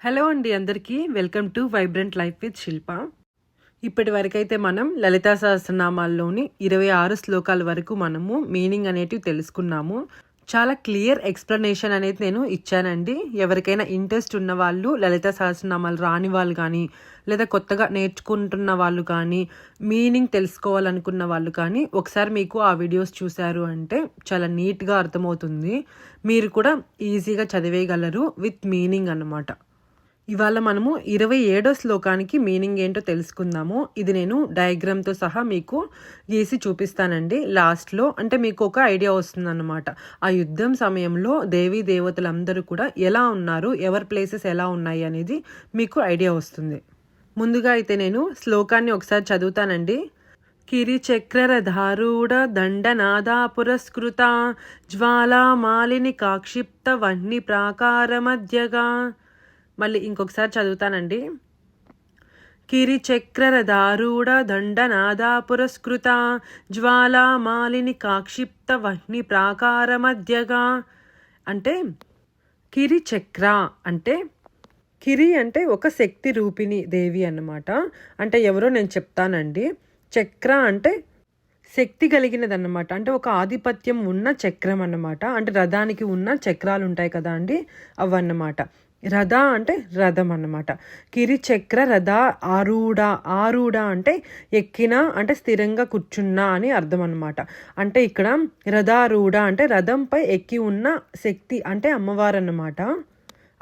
Hello అండి అందరికీ. Welcome to vibrant life with Shilpa. ఇప్పటి వరకైతే మనం లలితా సహస్రనామాల్లోని ఇరవై ఆరు శ్లోకాల వరకు మనము మీనింగ్ అనేటివి తెలుసుకున్నాము. చాలా క్లియర్ ఎక్స్ప్లెనేషన్ అనేది నేను ఇచ్చానండి. ఎవరికైనా ఇంట్రెస్ట్ ఉన్న వాళ్ళు లలిత సహస్రనామాలు రాని వాళ్ళు కానీ లేదా కొత్తగా నేర్చుకుంటున్న వాళ్ళు కానీ మీనింగ్ తెలుసుకోవాలనుకున్న వాళ్ళు కానీ ఒకసారి మీకు ఆ వీడియోస్ చూశారు అంటే చాలా నీట్గా అర్థమవుతుంది. మీరు కూడా ఈజీగా చదివేయగలరు విత్ మీనింగ్ అన్నమాట. ఇవాళ మనము ఇరవై ఏడో శ్లోకానికి మీనింగ్ ఏంటో తెలుసుకుందాము. ఇది నేను డయాగ్రామ్తో సహా మీకు గీసి చూపిస్తానండి. లాస్ట్లో అంటే మీకు ఒక ఐడియా వస్తుందన్నమాట. ఆ యుద్ధం సమయంలో దేవీ దేవతలందరూ కూడా ఎలా ఉన్నారు ఎవరి ప్లేసెస్ ఎలా ఉన్నాయి అనేది మీకు ఐడియా వస్తుంది. ముందుగా అయితే నేను శ్లోకాన్ని ఒకసారి చదువుతానండి. కిరిచక్రరధారూఢ దండనాదా పురస్కృత జ్వాలామాలిని కాక్షిప్త వహ్ని ప్రాకార మధ్యగా మళ్ళీ ఇంకొకసారి చదువుతానండి. కిరిచక్రరధారూఢ దండనాదా పురస్కృత జ్వాలా మాలిని కాక్షిప్త వహ్ని ప్రాకార మధ్యగా. అంటే కిరిచక్ర అంటే కిరి అంటే ఒక శక్తి రూపిణి దేవి అన్నమాట. అంటే ఎవరో నేను చెప్తానండి. చక్ర అంటే శక్తి కలిగినదన్నమాట. అంటే ఒక ఆధిపత్యం ఉన్న చక్రం అన్నమాట. అంటే రథానికి ఉన్న చక్రాలు ఉంటాయి కదా అండి అవన్నమాట. రథ అంటే రథం అన్నమాట. కిరిచక్ర రథ ఆరూఢ ఆరూఢ అంటే ఎక్కిన అంటే స్థిరంగా కూర్చున్నా అని అర్థం అనమాట అంటే ఇక్కడ రథారూఢ అంటే రథంపై ఎక్కి ఉన్న శక్తి అంటే అమ్మవారు అన్నమాట.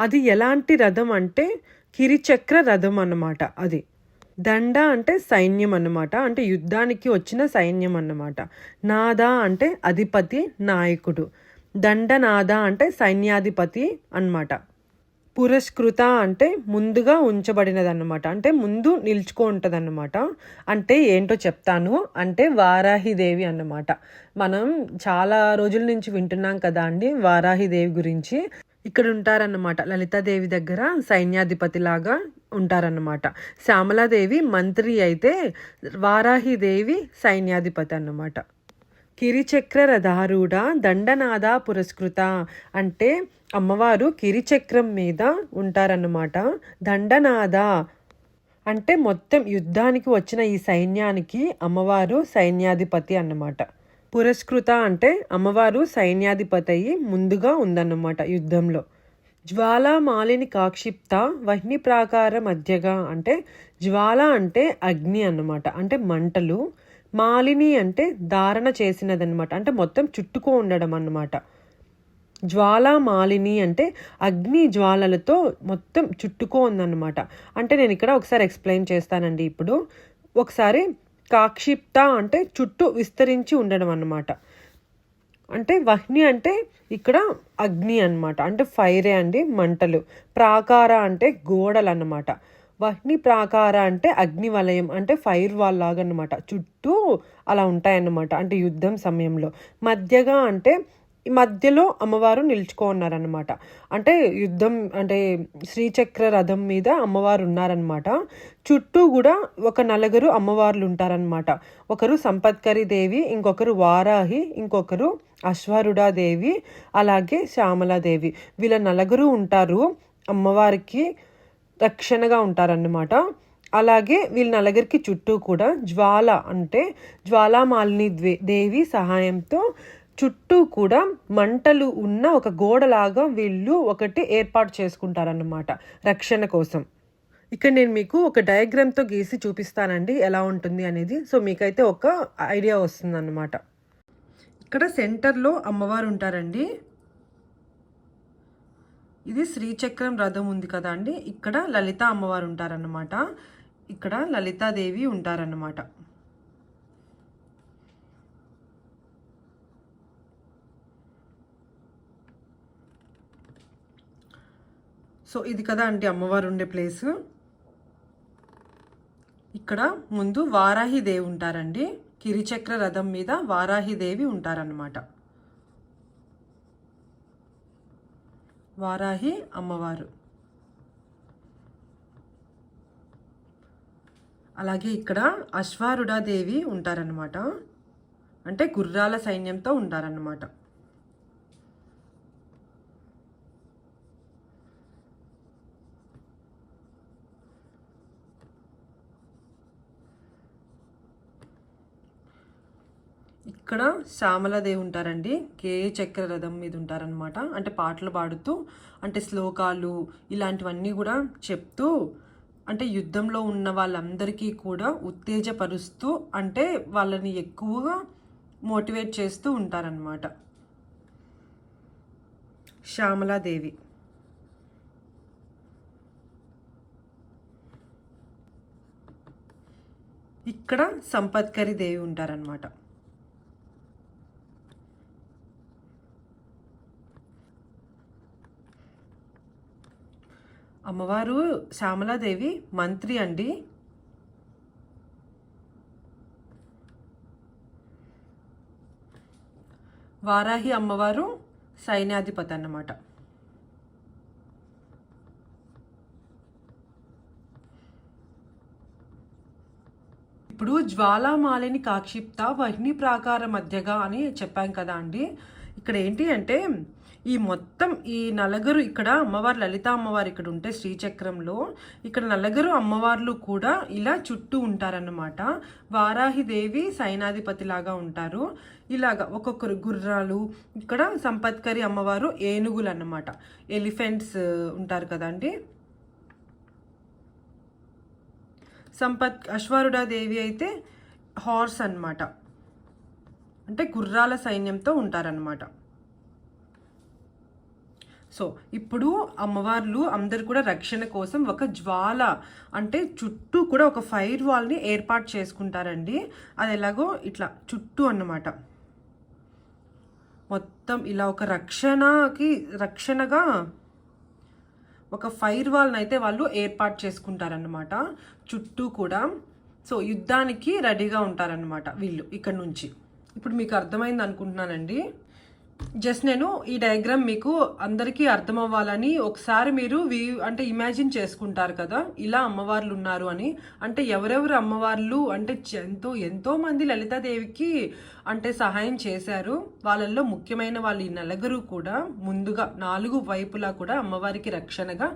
అది ఎలాంటి రథం అంటే కిరిచక్ర రథం అన్నమాట అది. దండ అంటే సైన్యం అన్నమాట. అంటే యుద్ధానికి వచ్చిన సైన్యం అన్నమాట. నాద అంటే అధిపతి నాయకుడు. దండనాద అంటే సైన్యాధిపతి అన్నమాట. పురస్కృత అంటే ముందుగా ఉంచబడినదన్నమాట. అంటే ముందు నిల్చుకో ఉంటుందన్నమాట. అంటే ఏంటో చెప్తాను. అంటే వారాహిదేవి అన్నమాట. మనం చాలా రోజుల నుంచి వింటున్నాం కదా అండి వారాహిదేవి గురించి. ఇక్కడ ఉంటారన్నమాట. లలితాదేవి దగ్గర సైన్యాధిపతి లాగా ఉంటారన్నమాట. శ్యామలాదేవి మంత్రి అయితే వారాహిదేవి సైన్యాధిపతి అన్నమాట. కిరిచక్ర దండనాద పురస్కృత అంటే అమ్మవారు కిరిచక్రం మీద ఉంటారన్నమాట. దండనాద అంటే మొత్తం యుద్ధానికి వచ్చిన ఈ సైన్యానికి అమ్మవారు సైన్యాధిపతి అన్నమాట. పురస్కృత అంటే అమ్మవారు సైన్యాధిపతి అయ్యి ముందుగా ఉందన్నమాట యుద్ధంలో. జ్వాలా మాలిని కాక్షిప్త వహ్ని ప్రాకార మధ్యగా అంటే జ్వాల అంటే అగ్ని అన్నమాట. అంటే మంటలు మాలిని అంటే ధారణ చేసినదనమాట అంటే మొత్తం చుట్టుకో ఉండడం అన్నమాట. జ్వాల మాలిని అంటే అగ్ని జ్వాలలతో మొత్తం చుట్టుకో ఉందన్నమాట. అంటే నేను ఇక్కడ ఒకసారి ఎక్స్ప్లెయిన్ చేస్తానండి ఇప్పుడు. ఒకసారి కాక్షిప్త అంటే చుట్టూ విస్తరించి ఉండడం అన్నమాట. అంటే వహ్ని అంటే ఇక్కడ అగ్ని అన్నమాట. అంటే ఫైరే అండి మంటలు. ప్రాకార అంటే గోడలు అన్నమాట. వహ్ని ప్రాకార అంటే అగ్ని వలయం అంటే ఫైర్ వాల్ లాగా అనమాట చుట్టూ అలా ఉంటాయన్నమాట. అంటే యుద్ధం సమయంలో. మధ్యగా అంటే ఈ మధ్యలో అమ్మవారు నిల్చుకోన్నారనమాట అంటే యుద్ధం అంటే శ్రీచక్ర రథం మీద అమ్మవారు ఉన్నారనమాట చుట్టూ కూడా ఒక నలుగురు అమ్మవార్లు ఉంటారనమాట ఒకరు సంపత్కరి దేవి ఇంకొకరు వారాహి ఇంకొకరు అశ్వరుడాదేవి అలాగే శ్యామలాదేవి వీళ్ళ నలుగురు ఉంటారు అమ్మవారికి రక్షణగా ఉంటారన్నమాట. అలాగే వీళ్ళ నలుగురికి చుట్టూ కూడా జ్వాల అంటే జ్వాలామాలిని దేవి సహాయంతో చుట్టూ కూడా మంటలు ఉన్న ఒక గోడలాగా వీళ్ళు ఒకటి ఏర్పాటు చేసుకుంటారన్నమాట రక్షణ కోసం. ఇక్కడ నేను మీకు ఒక డయాగ్రామ్తో గీసి చూపిస్తానండి ఎలా ఉంటుంది అనేది. సో మీకైతే ఒక ఐడియా వస్తుందన్నమాట. ఇక్కడ సెంటర్లో అమ్మవారు ఉంటారండి. ఇది శ్రీచక్రం రథం ఉంది కదా అండి. ఇక్కడ లలిత అమ్మవారు ఉంటారన్నమాట. ఇక్కడ లలితాదేవి ఉంటారన్నమాట. సో ఇది కదా అండి అమ్మవారు ఉండే ప్లేస్. ఇక్కడ ముందు వారాహిదేవి ఉంటారండి. కిరిచక్ర రథం మీద వారాహిదేవి ఉంటారన్నమాట. వారాహి అమ్మవారు. అలాగే ఇక్కడ అశ్వారుడాదేవి ఉంటారన్నమాట. అంటే గుర్రాల సైన్యంతో ఉంటారన్నమాట. ఇక్కడ శ్యామలాదేవి ఉంటారండి. కే చక్ర రథం మీద ఉంటారనమాట అంటే పాటలు పాడుతూ అంటే శ్లోకాలు ఇలాంటివన్నీ కూడా చెప్తూ అంటే యుద్ధంలో ఉన్న వాళ్ళందరికీ కూడా ఉత్తేజపరుస్తూ అంటే వాళ్ళని ఎక్కువగా మోటివేట్ చేస్తూ ఉంటారనమాట శ్యామలాదేవి. ఇక్కడ సంపత్కరి దేవి ఉంటారనమాట అమ్మవారు శ్యామలాదేవి మంత్రి అండి. వారాహి అమ్మవారు సైన్యాధిపతి అన్నమాట. ఇప్పుడు జ్వాలామాలిని కాక్షిప్త వహ్ని ప్రాకార మధ్యగా అని చెప్పాం కదా అండి. ఇక్కడ ఏంటి అంటే ఈ మొత్తం ఈ నలుగురు ఇక్కడ అమ్మవారు లలిత అమ్మవారు ఇక్కడ ఉంటే శ్రీచక్రంలో ఇక్కడ నలుగురు అమ్మవార్లు కూడా ఇలా చుట్టూ ఉంటారన్నమాట. వారాహిదేవి సైనాధిపతి లాగా ఉంటారు. ఇలాగా ఒక్కొక్కరు గుర్రాలు ఇక్కడ సంపత్కరి అమ్మవారు ఏనుగులు అన్నమాట ఎలిఫెంట్స్ ఉంటారు కదండి సంపత్ అశ్వారుడాదేవి అయితే హార్స్ అన్నమాట. అంటే గుర్రాల సైన్యంతో ఉంటారన్నమాట. సో ఇప్పుడు అమ్మవార్లు అందరు కూడా రక్షణ కోసం ఒక జ్వాల అంటే చుట్టూ కూడా ఒక ఫైర్ వాల్ని ఏర్పాటు చేసుకుంటారండి. అది ఎలాగో ఇట్లా చుట్టూ అన్నమాట. మొత్తం ఇలా ఒక రక్షణకి రక్షణగా ఒక ఫైర్ వాల్ని అయితే వాళ్ళు ఏర్పాటు చేసుకుంటారన్నమాట. చుట్టూ కూడా. సో యుద్ధానికి రెడీగా ఉంటారన్నమాట వీళ్ళు ఇక్కడ నుంచి. ఇప్పుడు మీకు అర్థమైంది అనుకుంటున్నానండి. జస్ట్ నేను ఈ డయాగ్రామ్ మీకు అందరికీ అర్థం అవ్వాలని ఒకసారి మీరు వి అంటే ఇమాజిన్ చేసుకుంటారు కదా ఇలా అమ్మవార్లు ఉన్నారు అని. అంటే ఎవరెవరు అమ్మవార్లు అంటే ఎంతో ఎంతో మంది లలితాదేవికి అంటే సహాయం చేశారు. వాళ్ళల్లో ముఖ్యమైన వాళ్ళు ఈ నలుగురు కూడా ముందుగా నాలుగు వైపులా కూడా అమ్మవారికి రక్షణగా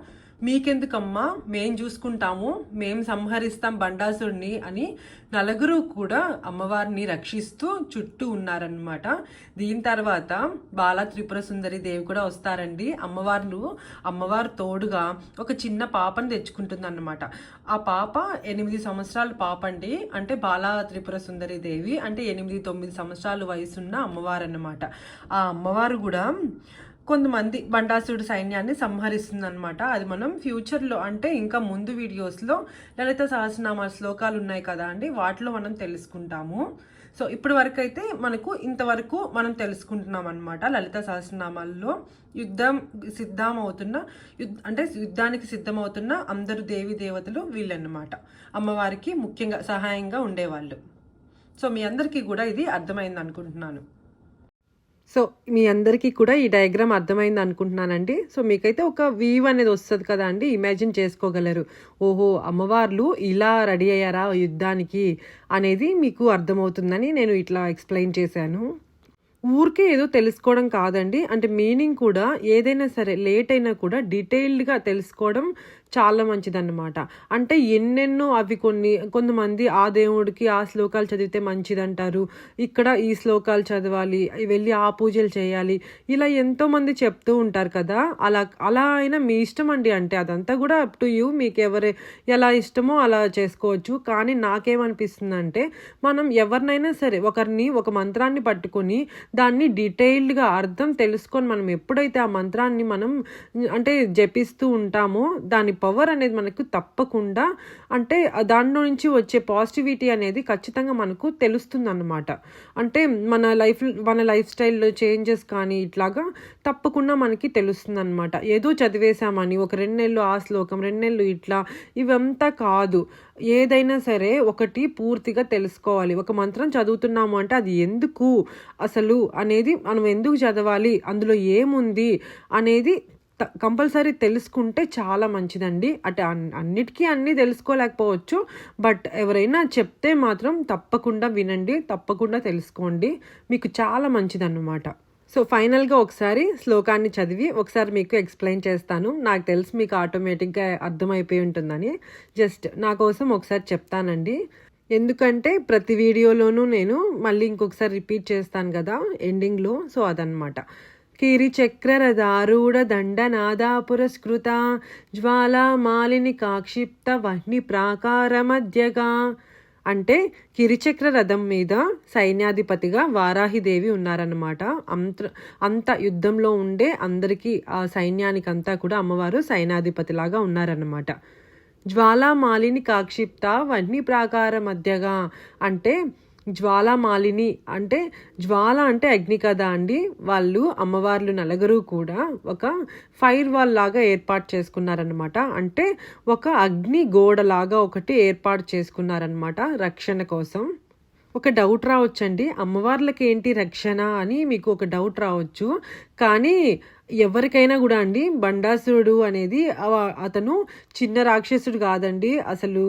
మీకెందుకమ్మా? మేం చూసుకుంటాము. మేం సంహరిస్తాం బండాసుడిని అని నలుగురు కూడా అమ్మవారిని రక్షిస్తూ చుట్టూ ఉన్నారనమాట దీని తర్వాత బాల త్రిపుర సుందరి దేవి కూడా వస్తారండి. అమ్మవార్లు అమ్మవారు తోడుగా ఒక చిన్న పాపని తెచ్చుకుంటుందన్నమాట. ఆ పాప ఎనిమిది సంవత్సరాల పాప అండి అంటే బాలా త్రిపుర సుందరి దేవి అంటే ఎనిమిది తొమ్మిది సంవత్సరాల వయసున్న అమ్మవారు అన్నమాట ఆ అమ్మవారు కూడా కొంతమంది బండాసుడు సైన్యాన్ని సంహరిస్తుంది అనమాట అది మనం ఫ్యూచర్లో అంటే ఇంకా ముందు వీడియోస్లో లలిత సహస్రనామ శ్లోకాలు ఉన్నాయి కదా అండి వాటిలో మనం తెలుసుకుంటాము. సో ఇప్పటి వరకు అయితే మనకు ఇంతవరకు మనం తెలుసుకుంటున్నాం అనమాట లలిత సహస్రనామాల్లో. యుద్ధం సిద్ధమవుతున్న యుద్ధ అంటే యుద్ధానికి సిద్ధమవుతున్న అందరు దేవి దేవతలు వీళ్ళన్నమాట. అమ్మవారికి ముఖ్యంగా సహాయంగా ఉండేవాళ్ళు. సో మీ అందరికీ కూడా ఇది అర్థమైంది అనుకుంటున్నాను సో మీ అందరికీ కూడా ఈ డయాగ్రామ్ అర్థమైంది అనుకుంటున్నానండి. సో మీకైతే ఒక వీవ్ అనేది వస్తుంది కదా అండి ఇమాజిన్ చేసుకోగలరు. ఓహో అమ్మవార్లు ఇలా రెడీ అయ్యారా యుద్ధానికి అనేది మీకు అర్థమవుతుందని నేను ఇట్లా ఎక్స్ప్లెయిన్ చేశాను. ఊరికే ఏదో తెలుసుకోవడం కాదండి. అంటే మీనింగ్ కూడా ఏదైనా సరే లేట్ అయినా కూడా డీటెయిల్డ్గా తెలుసుకోవడం చాలా మంచిదన్నమాట. అంటే ఎన్నెన్నో అవి కొన్ని కొంతమంది ఆ దేవుడికి ఆ శ్లోకాలు చదివితే మంచిదంటారు. ఇక్కడ ఈ శ్లోకాలు చదవాలి వెళ్ళి ఆ పూజలు చేయాలి. ఇలా ఎంతోమంది చెప్తూ ఉంటారు కదా. అలా అలా అయినా మీ ఇష్టం అండి అంటే అదంతా కూడా అప్ టు యూ మీకు ఎవరు ఎలా ఇష్టమో అలా చేసుకోవచ్చు. కానీ నాకేమనిపిస్తుంది అంటే మనం ఎవరినైనా సరే ఒకరిని ఒక మంత్రాన్ని పట్టుకొని దాన్ని డీటెయిల్డ్గా అర్థం తెలుసుకొని మనం ఎప్పుడైతే ఆ మంత్రాన్ని మనం అంటే జపిస్తూ ఉంటామో దాని పవర్ అనేది మనకు తప్పకుండా అంటే దాంట్లో నుంచి వచ్చే పాజిటివిటీ అనేది ఖచ్చితంగా మనకు తెలుస్తుంది అన్నమాట అంటే మన లైఫ్ మన లైఫ్ స్టైల్లో చేంజెస్ కానీ ఇట్లాగా తప్పకుండా మనకి తెలుస్తుంది అనమాట ఏదో చదివేశామని ఒక రెండు నెలలు ఆ శ్లోకం రెండు నెలలు ఇట్లా ఇవంతా కాదు. ఏదైనా సరే ఒకటి పూర్తిగా తెలుసుకోవాలి. ఒక మంత్రం చదువుతున్నాము అంటే అది ఎందుకు? అసలు అనేది మనం ఎందుకు చదవాలి? అందులో ఏముంది? అనేది కంపల్సరీ తెలుసుకుంటే చాలా మంచిదండి. అంటే అన్నిటికీ అన్నీ తెలుసుకోలేకపోవచ్చు. బట్ ఎవరైనా చెప్తే మాత్రం తప్పకుండా వినండి తప్పకుండా తెలుసుకోండి. మీకు చాలా మంచిదన్నమాట. సో ఫైనల్గా ఒకసారి శ్లోకాన్ని చదివి ఒకసారి మీకు ఎక్స్ప్లెయిన్ చేస్తాను. నాకు తెలిసి మీకు ఆటోమేటిక్గా అర్థమైపోయి ఉంటుందని. జస్ట్ నా కోసం ఒకసారి చెప్తానండి. ఎందుకంటే ప్రతి వీడియోలోనూ నేను మళ్ళీ ఇంకొకసారి రిపీట్ చేస్తాను కదా ఎండింగ్లో. సో అదనమాట కిరిచక్రరదారూఢ దండనాదా పురస్కృత జ్వాలామాలిని కాక్షిప్త వహ్ని ప్రాకార మధ్యగా అంటే కిరిచక్ర రథం మీద సైన్యాధిపతిగా వారాహిదేవి ఉన్నారన్నమాట. అంత అంత యుద్ధంలో ఉండే అందరికీ ఆ సైన్యానికంతా కూడా అమ్మవారు సైన్యాధిపతిలాగా ఉన్నారన్నమాట. జ్వాలామాలిని కాక్షిప్త వహ్ని ప్రాకార మధ్యగా అంటే జ్వాలామాలిని అంటే జ్వాల అంటే అగ్ని కదా అండి. వాళ్ళు అమ్మవార్లు నలుగురు కూడా ఒక ఫైర్ వాల్ లాగా ఏర్పాటు చేసుకున్నారనమాట అంటే ఒక అగ్ని గోడలాగా ఒకటి ఏర్పాటు చేసుకున్నారనమాట రక్షణ కోసం. ఒక డౌట్ రావచ్చండి. అమ్మవార్లకి ఏంటి రక్షణ అని మీకు ఒక డౌట్ రావచ్చు. కానీ ఎవరికైనా కూడా అండి బండాసురుడు అనేది అతను చిన్న రాక్షసుడు కాదండి అసలు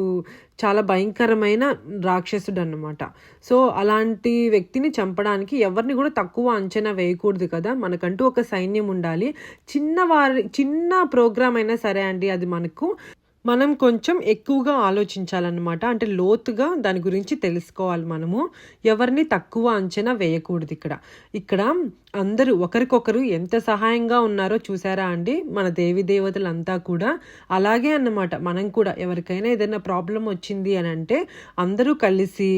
చాలా భయంకరమైన రాక్షసుడు అన్నమాట సో అలాంటి వ్యక్తిని చంపడానికి ఎవరిని కూడా తక్కువ అంచనా వేయకూడదు కదా మనకంటూ ఒక సైన్యం ఉండాలి. చిన్న వారి చిన్న ప్రోగ్రామ్ అయినా సరే అండి అది మనకు మనం కొంచెం ఎక్కువగా ఆలోచించాలన్నమాట. అంటే లోతుగా దాని గురించి తెలుసుకోవాలి మనము. ఎవరిని తక్కువ అంచనా వేయకూడదు ఇక్కడ. ఇక్కడ అందరూ ఒకరికొకరు ఎంత సహాయంగా ఉన్నారో చూసారా అండి? మన దేవి దేవతలంతా కూడా అలాగే అన్నమాట. మనం కూడా ఎవరికైనా ఏదైనా ప్రాబ్లం వచ్చింది అని అంటే అందరూ కలిసి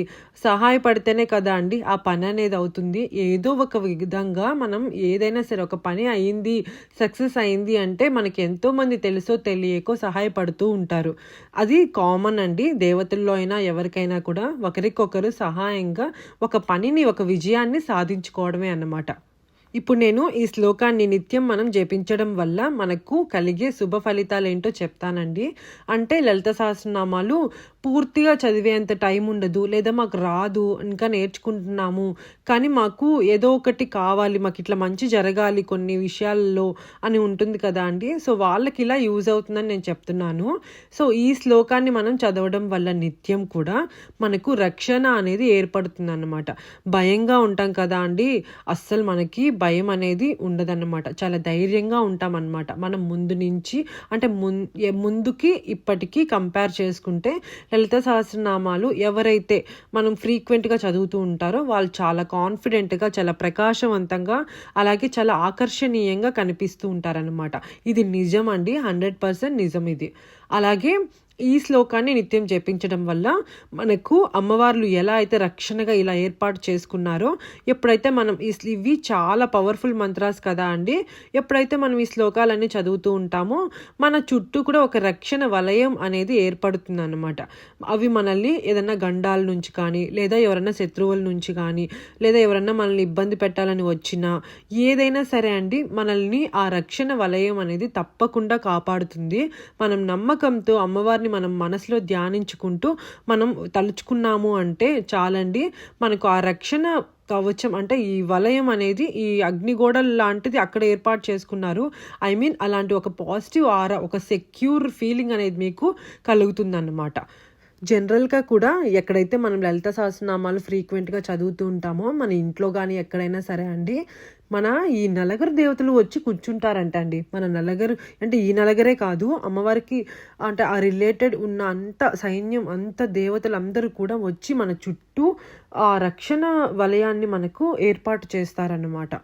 సహాయపడితేనే కదా అండి ఆ పని అనేది అవుతుంది. ఏదో ఒక విధంగా మనం ఏదైనా సరే ఒక పని అయింది సక్సెస్ అయింది అంటే మనకి ఎంతో మంది తెలుసో తెలియకో సహాయపడుతూ ఉంటారు. అది కామన్ అండి. దేవతల్లో అయినా ఎవరికైనా కూడా ఒకరికొకరు సహాయంగా ఒక పనిని ఒక విజయాన్ని సాధించుకోవడమే అన్నమాట. ఇప్పుడు నేను ఈ శ్లోకాన్ని నిత్యం మనం జపించడం వల్ల మనకు కలిగే శుభ ఫలితాలు ఏంటో చెప్తానండి. అంటే లలిత సహస్రనామాలు పూర్తిగా చదివేంత టైం ఉండదు లేదా మాకు రాదు ఇంకా నేర్చుకుంటున్నాము. కానీ మాకు ఏదో ఒకటి కావాలి మాకు ఇట్లా మంచి జరగాలి కొన్ని విషయాల్లో అని ఉంటుంది కదా అండి. సో వాళ్ళకి ఇలా యూజ్ అవుతుందని నేను చెప్తున్నాను. సో ఈ శ్లోకాన్ని మనం చదవడం వల్ల నిత్యం కూడా మనకు రక్షణ అనేది ఏర్పడుతుంది అన్నమాట భయంగా ఉంటాం కదా అండి. అస్సలు మనకి భయం అనేది ఉండదన్నమాట. చాలా ధైర్యంగా ఉంటాం మనం ముందు నుంచి అంటే ముందుకి ఇప్పటికీ కంపేర్ చేసుకుంటే లలిత సహస్రనామాలు ఎవరైతే మనం ఫ్రీక్వెంట్గా చదువుతూ ఉంటారో వాళ్ళు చాలా కాన్ఫిడెంట్గా చాలా ప్రకాశవంతంగా అలాగే చాలా ఆకర్షణీయంగా కనిపిస్తూ ఉంటారనమాట ఇది నిజం అండి హండ్రెడ్ పర్సెంట్ నిజం ఇది. అలాగే ఈ శ్లోకాన్ని నిత్యం జపించడం వల్ల మనకు అమ్మవార్లు ఎలా అయితే రక్షణగా ఇలా ఏర్పాటు చేసుకున్నారో ఎప్పుడైతే మనం ఈ ఇవి చాలా పవర్ఫుల్ మంత్రాస్ కదా అండి ఎప్పుడైతే మనం ఈ శ్లోకాలన్నీ చదువుతూ ఉంటామో మన చుట్టూ కూడా ఒక రక్షణ వలయం అనేది ఏర్పడుతుంది అనమాట అవి మనల్ని ఏదైనా గండాల నుంచి కానీ లేదా ఎవరైనా శత్రువుల నుంచి కానీ లేదా ఎవరైనా మనల్ని ఇబ్బంది పెట్టాలని వచ్చినా ఏదైనా సరే అండి మనల్ని ఆ రక్షణ వలయం అనేది తప్పకుండా కాపాడుతుంది. మనం నమ్మకంతో అమ్మవారిని మనం మనసులో ధ్యానించుకుంటూ మనం తలుచుకున్నాము అంటే చాలండి. మనకు ఆ రక్షణ కవచం అంటే ఈ వలయం అనేది ఈ అగ్నిగోడ లాంటిది అక్కడ ఏర్పాటు చేసుకున్నారు. ఐ మీన్ అలాంటి ఒక పాజిటివ్ ఆరా ఒక సెక్యూర్ ఫీలింగ్ అనేది మీకు కలుగుతుందన్నమాట. జనరల్గా కూడా ఎక్కడైతే మనం లలిత సహస్రనామాలు ఫ్రీక్వెంట్గా చదువుతూ ఉంటామో మన ఇంట్లో కానీ ఎక్కడైనా సరే అండి మన ఈ నలగరు దేవతలు వచ్చి కూర్చుంటారంట అండి మన నలగరు అంటే ఈ నలగరే కాదు అమ్మవారికి అంటే ఆ రిలేటెడ్ ఉన్న అంత సైన్యం అంత దేవతలు అందరూ కూడా వచ్చి మన చుట్టూ ఆ రక్షణ వలయాన్ని మనకు ఏర్పాటు చేస్తారన్నమాట.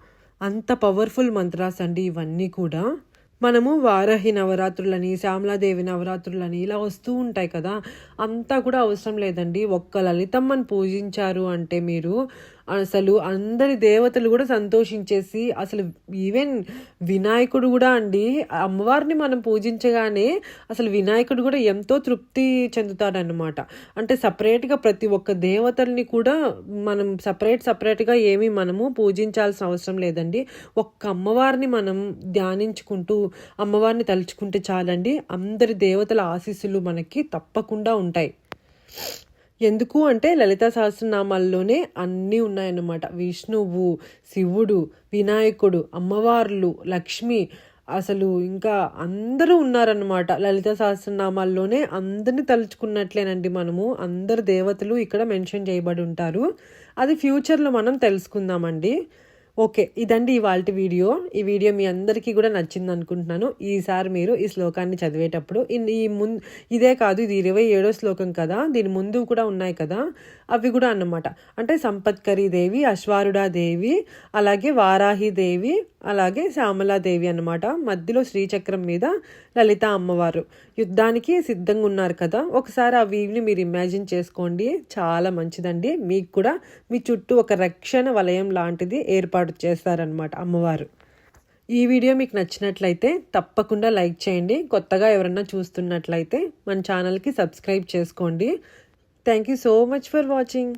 అంత పవర్ఫుల్ మంత్రాస్ అండి ఇవన్నీ కూడా. మనము వారహి నవరాత్రులని శ్యామలాదేవి నవరాత్రులని ఇలా వస్తూ ఉంటాయి కదా. అంతా కూడా అవసరం లేదండి. ఒక్క లలితమ్మని పూజించారు అంటే మీరు అసలు అందరి దేవతలు కూడా సంతోషించేసి అసలు ఈవెన్ వినాయకుడు కూడా అండి అమ్మవారిని మనం పూజించగానే అసలు వినాయకుడు కూడా ఎంతో తృప్తి చెందుతాడనమాట అంటే సపరేట్గా ప్రతి ఒక్క దేవతల్ని కూడా మనం సపరేట్ సపరేట్గా ఏమీ మనము పూజించాల్సిన అవసరం లేదండి. ఒక్క అమ్మవారిని మనం ధ్యానించుకుంటూ అమ్మవారిని తలుచుకుంటే చాలండి అందరి దేవతల ఆశీస్సులు మనకి తప్పకుండా ఉంటాయి. ఎందుకు అంటే లలిత సహస్రనామాల్లోనే అన్నీ ఉన్నాయన్నమాట. విష్ణువు శివుడు వినాయకుడు అమ్మవార్లు లక్ష్మి అసలు ఇంకా అందరూ ఉన్నారన్నమాట. లలిత సహస్రనామాల్లోనే అందరిని తలుచుకున్నట్లేనండి మనము. అందరు దేవతలు ఇక్కడ మెన్షన్ చేయబడి ఉంటారు. అది ఫ్యూచర్లో మనం తెలుసుకుందామండి. ఓకే ఇదండి ఇవాళ వీడియో. ఈ వీడియో మీ అందరికీ కూడా నచ్చింది అనుకుంటున్నాను. ఈసారి మీరు ఈ శ్లోకాన్ని చదివేటప్పుడు ఇన్- ఈ ముందు ఇదే కాదు ఇది ఇరవై ఏడో శ్లోకం కదా దీని ముందు కూడా ఉన్నాయి కదా అవి కూడా అన్నమాట. అంటే సంపత్కరి దేవి అశ్వారుడా దేవి అలాగే వారాహి దేవి అలాగే శ్యామలాదేవి అన్నమాట. మధ్యలో శ్రీచక్రం మీద లలిత అమ్మవారు. యుద్ధానికి సిద్ధంగా ఉన్నారు కదా ఒకసారి ఆ వీవ్ని మీరు ఇమాజిన్ చేసుకోండి. చాలా మంచిదండి. మీకు కూడా మీ చుట్టూ ఒక రక్షణ వలయం లాంటిది ఏర్పాటు చేస్తారనమాట అమ్మవారు. ఈ వీడియో మీకు నచ్చినట్లయితే తప్పకుండా లైక్ చేయండి. కొత్తగా ఎవరన్నా చూస్తున్నట్లయితే మన ఛానల్కి సబ్స్క్రైబ్ చేసుకోండి. Thank you so much for watching